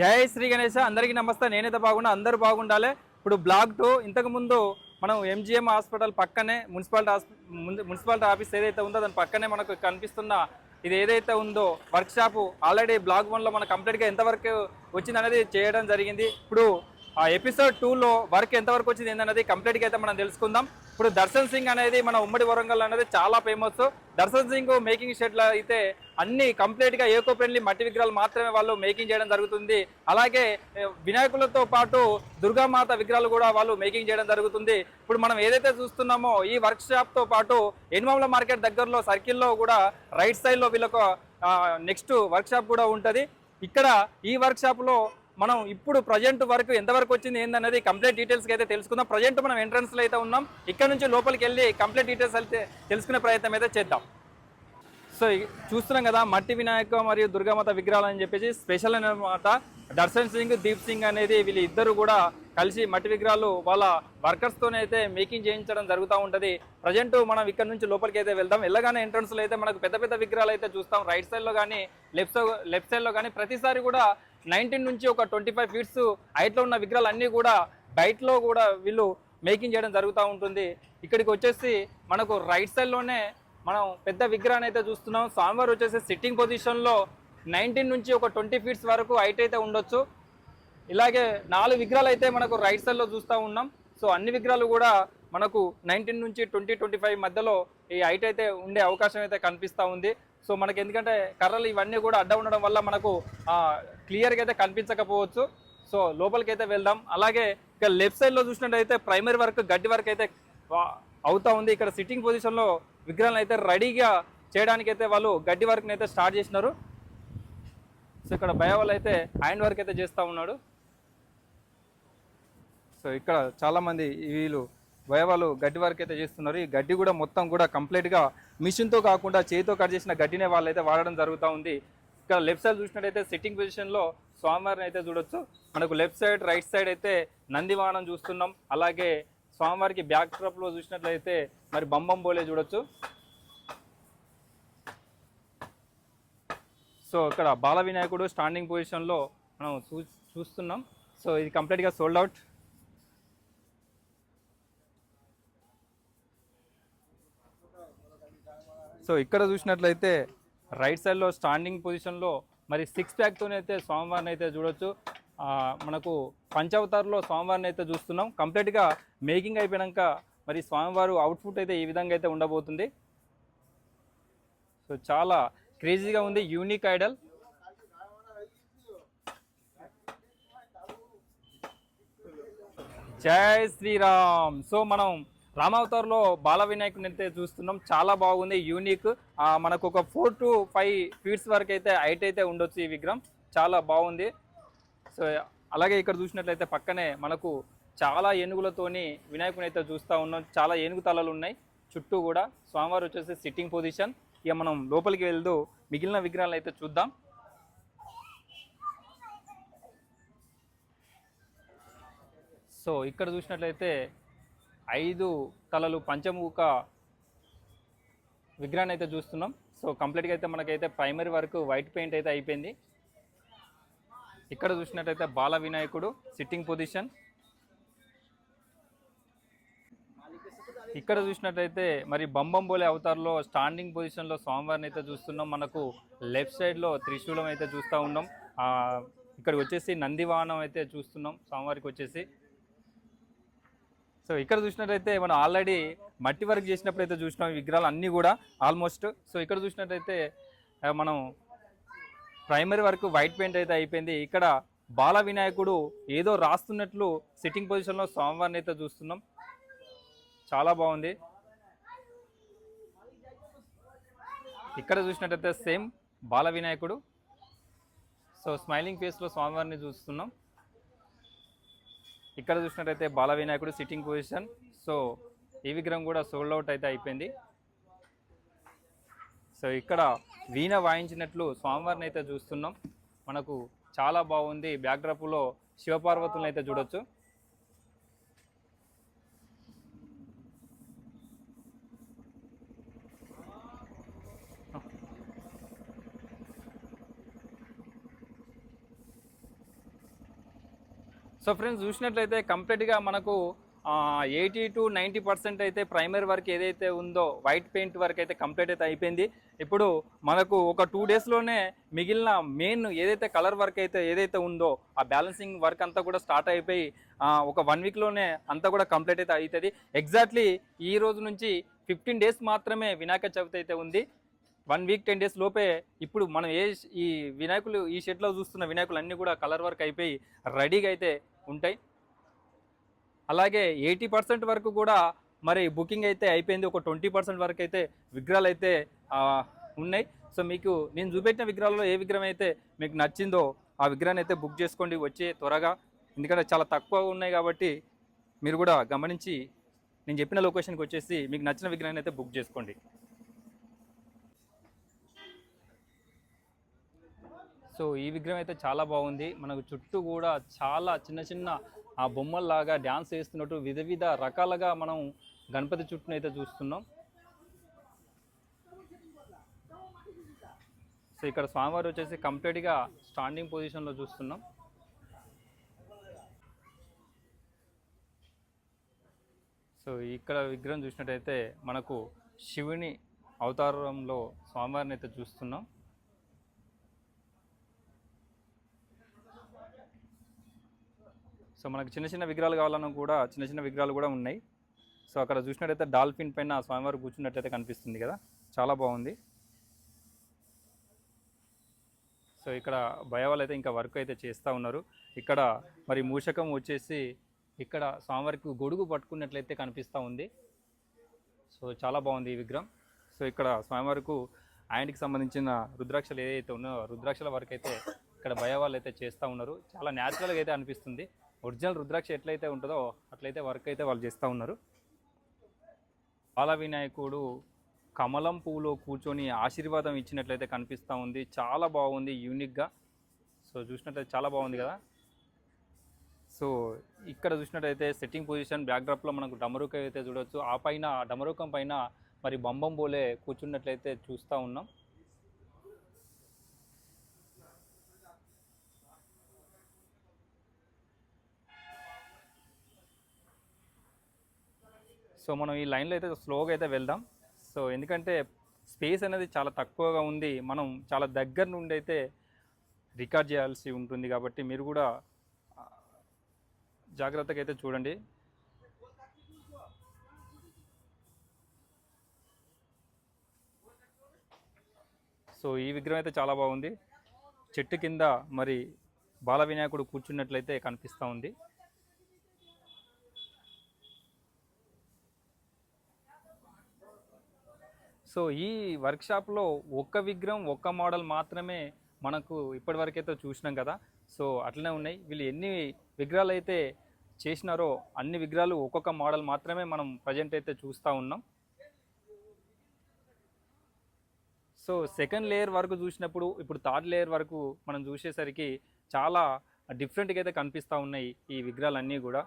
జై శ్రీ గణేష అందరికీ నమస్తే. నేనైతే బాగున్నా. అందరూ బాగుండాలి. ఇప్పుడు బ్లాక్ టూ ఇంతకుముందు మనం ఎంజిఎం హాస్పిటల్ పక్కనే మున్సిపాలిటీ హాస్పి మున్సిపాలిటీ ఆఫీస్ ఏదైతే ఉందో దాని పక్కనే మనకు కనిపిస్తున్న ఇది ఏదైతే ఉందో వర్క్ షాప్ ఆల్రెడీ బ్లాక్ వన్లో మన కంప్లీట్గా ఎంతవరకు వచ్చింది అనేది చేయడం జరిగింది. ఇప్పుడు ఆ ఎపిసోడ్ టూలో వర్క్ ఎంతవరకు వచ్చింది ఏంటనేది కంప్లీట్గా అయితే మనం తెలుసుకుందాం. ఇప్పుడు దర్శన్ సింగ్ అనేది మన ఉమ్మడి వరంగల్ అనేది చాలా ఫేమస్ దర్శన్ సింగ్ మేకింగ్ షెడ్లో అయితే అన్ని కంప్లీట్గా ఏకో ఫ్రెండ్లీ మట్టి విగ్రహాలు మాత్రమే వాళ్ళు మేకింగ్ చేయడం జరుగుతుంది. అలాగే వినాయకులతో పాటు దుర్గామాత విగ్రహాలు కూడా వాళ్ళు మేకింగ్ చేయడం జరుగుతుంది. ఇప్పుడు మనం ఏదైతే చూస్తున్నామో ఈ వర్క్ షాప్తో పాటు ఎనిమల మార్కెట్ దగ్గరలో సర్కిల్లో కూడా రైట్ సైడ్లో వీళ్ళకు నెక్స్ట్ వర్క్ షాప్ కూడా ఉంటుంది. ఇక్కడ ఈ వర్క్ షాప్లో మనం ఇప్పుడు ప్రజెంట్ వర్క్ ఎంతవరకు వచ్చింది ఏందన్నది కంప్లీట్ డీటెయిల్స్కి అయితే తెలుసుకుందాం. ప్రజెంట్ మనం ఎంట్రన్స్లో అయితే ఉన్నాం. ఇక్కడ నుంచి లోపలికి వెళ్ళి కంప్లీట్ డీటెయిల్స్ అయితే తెలుసుకునే ప్రయత్నం అయితే చేద్దాం. సో చూస్తున్నాం కదా మట్టి వినాయక మరియు దుర్గామాత విగ్రహాలు అని చెప్పేసి స్పెషల్ అనమాట దర్శన్ సింగ్ దీప్ సింగ్ అనేది వీళ్ళు ఇద్దరు కూడా కలిసి మట్టి విగ్రహాలు వాళ్ళ వర్కర్స్తోనైతే అయితే మేకింగ్ చేయించడం జరుగుతూ ఉంటుంది. ప్రజెంట్ మనం ఇక్కడ నుంచి లోపలికి అయితే వెళ్దాం. వెళ్ళగానే ఎంట్రన్స్లో అయితే మనకు పెద్ద పెద్ద విగ్రహాలు అయితే చూస్తాం. రైట్ సైడ్లో కానీ లెఫ్ట్ లెఫ్ట్ సైడ్లో కానీ ప్రతిసారి కూడా నైన్టీన్ నుంచి ఒక ట్వంటీ ఫైవ్ ఫీట్స్ హైట్లో ఉన్న విగ్రహాలు అన్నీ కూడా బయటలో కూడా వీళ్ళు మేకింగ్ చేయడం జరుగుతూ ఉంటుంది. ఇక్కడికి వచ్చేసి మనకు రైట్ సైడ్లోనే మనం పెద్ద విగ్రహాన్ని అయితే చూస్తున్నాం. స్వామివారు వచ్చేసి సిట్టింగ్ పొజిషన్లో నైన్టీన్ నుంచి ఒక ట్వంటీ ఫీట్స్ వరకు హైట్ అయితే ఉండొచ్చు. ఇలాగే నాలుగు విగ్రహాలు అయితే మనకు రైట్ సైడ్లో చూస్తూ ఉన్నాం. సో అన్ని విగ్రహాలు కూడా మనకు నైన్టీన్ నుంచి ట్వంటీ ట్వంటీ ఫైవ్ మధ్యలో ఈ హైట్ అయితే ఉండే అవకాశం అయితే కనిపిస్తూ ఉంది. సో మనకి ఎందుకంటే కర్రలు ఇవన్నీ కూడా అడ్డ ఉండడం వల్ల మనకు క్లియర్గా అయితే కనిపించకపోవచ్చు. సో లోపలికి అయితే వెళ్దాం. అలాగే ఇక లెఫ్ట్ సైడ్లో చూసినట్టయితే ప్రైమరీ వర్క్ గడ్డి వర్క్ అయితే అవుతూ అవుతా ఉంది. ఇక్కడ సిట్టింగ్ పొజిషన్లో విగ్రహాలను అయితే రెడీగా చేయడానికి అయితే వాళ్ళు గడ్డి వర్క్ని అయితే స్టార్ట్ చేసినారు. సో ఇక్కడ భయవాళ్ళు అయితే హ్యాండ్ వర్క్ అయితే చేస్తూ ఉన్నాడు. సో ఇక్కడ చాలామంది వీళ్ళు భయవాళ్ళు గడ్డి వర్క్ అయితే చేస్తున్నారు. ఈ గడ్డి కూడా మొత్తం కూడా కంప్లీట్గా మిషన్తో కాకుండా చేతితో కట్ చేసిన గడ్డినే వాళ్ళు అయితే వాడడం జరుగుతూ ఉంది. ఇక్కడ లెఫ్ట్ సైడ్ చూసినట్టయితే సిట్టింగ్ పొజిషన్లో స్వామివారిని అయితే చూడొచ్చు. మనకు లెఫ్ట్ సైడ్ రైట్ సైడ్ అయితే నందివానం చూస్తున్నాం. అలాగే స్వామివారికి బ్యాక్ డ్రాప్లో చూసినట్లయితే మరి బంబం బోలే చూడొచ్చు. సో ఇక్కడ బాల వినాయకుడు స్టాండింగ్ పొజిషన్లో మనం చూ చూస్తున్నాం. సో ఇది కంప్లీట్గా సోల్డ్ అవుట్ సో ఇక్కడ చూసినట్లయితే రైట్ సైడ్లో స్టాండింగ్ పొజిషన్లో మరి సిక్స్ ప్యాక్తోనైతే అయితే స్వామివారిని అయితే చూడొచ్చు. మనకు పంచావతార్లో స్వామివారిని అయితే చూస్తున్నాం. కంప్లీట్గా మేకింగ్ అయిపోయాక మరి స్వామివారు అవుట్పుట్ అయితే ఈ విధంగా అయితే ఉండబోతుంది. సో చాలా క్రేజీగా ఉంది యూనిక్ ఐడల్ జై శ్రీరామ్. సో మనం రామావతార్లో బాల వినాయకుని అయితే చూస్తున్నాం. చాలా బాగుంది యూనిక్ మనకు ఒక ఫోర్ టు ఫైవ్ ఫీట్స్ వరకు అయితే హైట్ అయితే ఉండొచ్చు ఈ విగ్రహం. చాలా బాగుంది. సో అలాగే ఇక్కడ చూసినట్లయితే పక్కనే మనకు చాలా ఏనుగులతోని వినాయకుని అయితే చూస్తూ ఉన్నాం. చాలా ఏనుగు తలలు ఉన్నాయి. చుట్టూ కూడా స్వామివారు వచ్చేసి సిట్టింగ్ పొజిషన్ ఇక మనం లోపలికి వెళ్తూ మిగిలిన విగ్రహాలు అయితే చూద్దాం. సో ఇక్కడ చూసినట్లయితే ఐదు తలలు పంచముఖ విగ్రహాన్ని అయితే చూస్తున్నాం. సో కంప్లీట్గా అయితే మనకైతే ప్రైమరీ వరకు వైట్ పెయింట్ అయితే అయిపోయింది. ఇక్కడ చూసినట్టయితే బాల వినాయకుడు సిట్టింగ్ పొజిషన్ ఇక్కడ చూసినట్టయితే మరి బంబంబోలే అవతార్లో స్టాండింగ్ పొజిషన్లో స్వామివారిని అయితే చూస్తున్నాం. మనకు లెఫ్ట్ సైడ్లో త్రిశూలం అయితే చూస్తూ ఉన్నాం. ఇక్కడికి వచ్చేసి నందివాహనం అయితే చూస్తున్నాం. స్వామివారికి వచ్చేసి. సో ఇక్కడ చూసినట్టయితే మనం ఆల్రెడీ మట్టి వర్క్ చేసినప్పుడు అయితే చూసినాం విగ్రహాలు అన్నీ కూడా ఆల్మోస్ట్ సో ఇక్కడ చూసినట్టయితే మనం ప్రైమరీ వరకు వైట్ పెయింట్ అయితే అయిపోయింది. ఇక్కడ బాల వినాయకుడు ఏదో రాస్తున్నట్లు సిట్టింగ్ పొజిషన్లో స్వామివారిని అయితే చూస్తున్నాం. చాలా బాగుంది. ఇక్కడ చూసినట్టయితే సేమ్ బాల వినాయకుడు సో స్మైలింగ్ ఫేస్లో స్వామివారిని చూస్తున్నాం. ఇక్కడ చూసినట్టయితే బాల వినాయకుడు సిట్టింగ్ పొజిషన్ సో ఈ విగ్రహం కూడా సోల్డ్ అవుట్ అయితే అయిపోయింది. సో ఇక్కడ వీణ వాయించినట్లు స్వామివారిని అయితే చూస్తున్నాం. మనకు చాలా బాగుంది. బ్యాక్డ్రాప్లో శివపార్వతులను అయితే చూడొచ్చు. సో ఫ్రెండ్స్ చూసినట్లయితే కంప్లీట్గా మనకు ఎయిటీ టు నైంటీ పర్సెంట్ అయితే ప్రైమరీ వర్క్ ఏదైతే ఉందో వైట్ పెయింట్ వర్క్ అయితే కంప్లీట్ అయితే అయిపోయింది. ఇప్పుడు మనకు ఒక టూ డేస్లోనే మిగిలిన మెయిన్ ఏదైతే కలర్ వర్క్ అయితే ఏదైతే ఉందో ఆ బ్యాలెన్సింగ్ వర్క్ అంతా కూడా స్టార్ట్ అయిపోయి ఒక వన్ వీక్లోనే అంతా కూడా కంప్లీట్ అయితే అవుతుంది ఎగ్జాక్ట్లీ ఈ రోజు నుంచి ఫిఫ్టీన్ డేస్ మాత్రమే వినాయక చవితి అయితే ఉంది. వన్ వీక్ టెన్ డేస్ లోపే ఇప్పుడు మనం ఏ ఈ వినాయకులు ఈ షెడ్లో చూస్తున్న వినాయకులు అన్నీ కూడా కలర్ వర్క్ అయిపోయి రెడీగా అయితే ఉంటాయి. అలాగే ఎయిటీ పర్సెంట్ వరకు కూడా మరి బుకింగ్ అయితే అయిపోయింది. ఒక ట్వంటీ పర్సెంట్ వరకు అయితే విగ్రహాలు అయితే ఉన్నాయి. సో మీకు నేను చూపెట్టిన విగ్రహాలలో ఏ విగ్రహం అయితే మీకు నచ్చిందో ఆ విగ్రహాన్ని అయితే బుక్ చేసుకోండి వచ్చే త్వరగా. ఎందుకంటే చాలా తక్కువ ఉన్నాయి కాబట్టి మీరు కూడా గమనించి నేను చెప్పిన లొకేషన్కి వచ్చేసి మీకు నచ్చిన విగ్రహాన్ని అయితే బుక్ చేసుకోండి. సో ఈ విగ్రహం అయితే చాలా బాగుంది. మనకు చుట్టూ కూడా చాలా చిన్న చిన్న ఆ బొమ్మల్లాగా డ్యాన్స్ వేస్తున్నట్టు వివిధ విధ రకాలుగా మనం గణపతి చుట్టూను అయితే చూస్తున్నాం. సో ఇక్కడ స్వామివారు వచ్చేసి కంప్లీట్గా స్టాండింగ్ పొజిషన్లో చూస్తున్నాం. సో ఇక్కడ విగ్రహం చూసినట్టయితే మనకు శివుని అవతారంలో స్వామివారిని అయితే చూస్తున్నాం. సో మనకు చిన్న చిన్న విగ్రహాలు కావాలన్నా కూడా చిన్న చిన్న విగ్రహాలు కూడా ఉన్నాయి. సో అక్కడ చూసినట్టయితే డాల్ఫిన్ పైన స్వామివారు కూర్చున్నట్టయితే కనిపిస్తుంది కదా. చాలా బాగుంది. సో ఇక్కడ భయవాళ్ళు అయితే ఇంకా వర్క్ అయితే చేస్తూ ఉన్నారు. ఇక్కడ మరి మూషకం వచ్చేసి ఇక్కడ స్వామివారికి గొడుగు పట్టుకున్నట్లయితే కనిపిస్తూ ఉంది. సో చాలా బాగుంది ఈ విగ్రహం. సో ఇక్కడ స్వామివారికి ఆయనకి సంబంధించిన రుద్రాక్షలు ఏదైతే ఉన్నాయో రుద్రాక్షల వరకు అయితే ఇక్కడ భయవాళ్ళు అయితే చేస్తూ ఉన్నారు. చాలా న్యాచురల్గా అయితే అనిపిస్తుంది. ఒరిజినల్ రుద్రాక్ష ఎట్లయితే ఉంటుందో అట్లయితే వర్క్ అయితే వాళ్ళు చేస్తూ ఉన్నారు. బాల వినాయకుడు కమలం పువ్వులో కూర్చొని ఆశీర్వాదం ఇచ్చినట్లయితే కనిపిస్తూ ఉంది. చాలా బాగుంది యూనిక్గా సో చూసినట్లయితే చాలా బాగుంది కదా. సో ఇక్కడ చూసినట్టయితే సెట్టింగ్ పొజిషన్ బ్యాక్డ్రాప్లో మనకు డమరుకం అయితే చూడవచ్చు ఆ పైన ఆ డమరుకం పైన మరి బంబం బోలే కూర్చున్నట్లయితే చూస్తూ ఉన్నాం. సో మనం ఈ లైన్లో అయితే స్లోగా అయితే వెళ్దాం. సో ఎందుకంటే స్పేస్ అనేది చాలా తక్కువగా ఉంది. మనం చాలా దగ్గర నుండి అయితే రికార్డ్ చేయాల్సి ఉంటుంది కాబట్టి మీరు కూడా జాగ్రత్తగా అయితే చూడండి. సో ఈ విగ్రహం అయితే చాలా బాగుంది. చెట్టు కింద మరి బాల వినాయకుడు కూర్చున్నట్లయితే కనిపిస్తూ ఉంది. సో ఈ వర్క్షాప్లో ఒక్క విగ్రహం ఒక్క మోడల్ మాత్రమే మనకు ఇప్పటివరకైతే చూసినాం కదా. సో అట్లనే ఉన్నాయి. వీళ్ళు ఎన్ని విగ్రహాలు అయితే చేసినారో అన్ని విగ్రహాలు ఒక్కొక్క మోడల్ మాత్రమే మనం ప్రజెంట్ అయితే చూస్తూ ఉన్నాం. సో సెకండ్ లేయర్ వరకు చూసినప్పుడు ఇప్పుడు థర్డ్ లేయర్ వరకు మనం చూసేసరికి చాలా డిఫరెంట్గా అయితే కనిపిస్తూ ఉన్నాయి ఈ విగ్రహాలన్నీ కూడా.